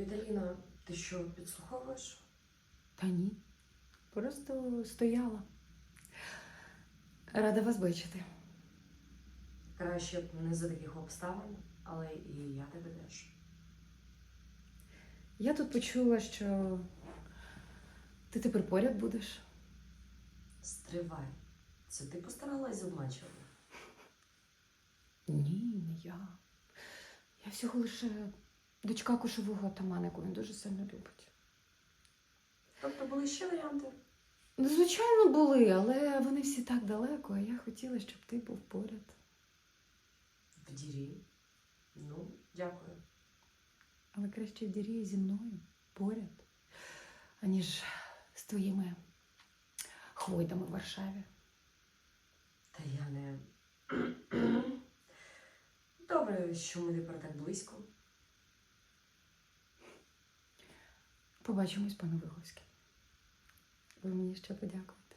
Віталіна, ти що, підслуховуєш? Та ні. Просто стояла. Рада вас бачити. Краще б не за таких обставин, але і я тебе теж. Я тут почула, що ти тепер поряд будеш. Стривай. Це ти постаралась обманчиво? Ні, не я. Я всього лише дочка кошового отамана, яку він дуже сильно любить. Тобто були ще варіанти? Ну, звичайно, були, але вони всі так далеко, а я хотіла, щоб ти був поряд. В дірі. Ну, дякую. Але краще в дірі зі мною поряд, аніж з твоїми хвойдами в Варшаві. Та я не. Добре, що ми тепер так близько. Побачимось, пане Виговський. Ви мені ще подякуєте.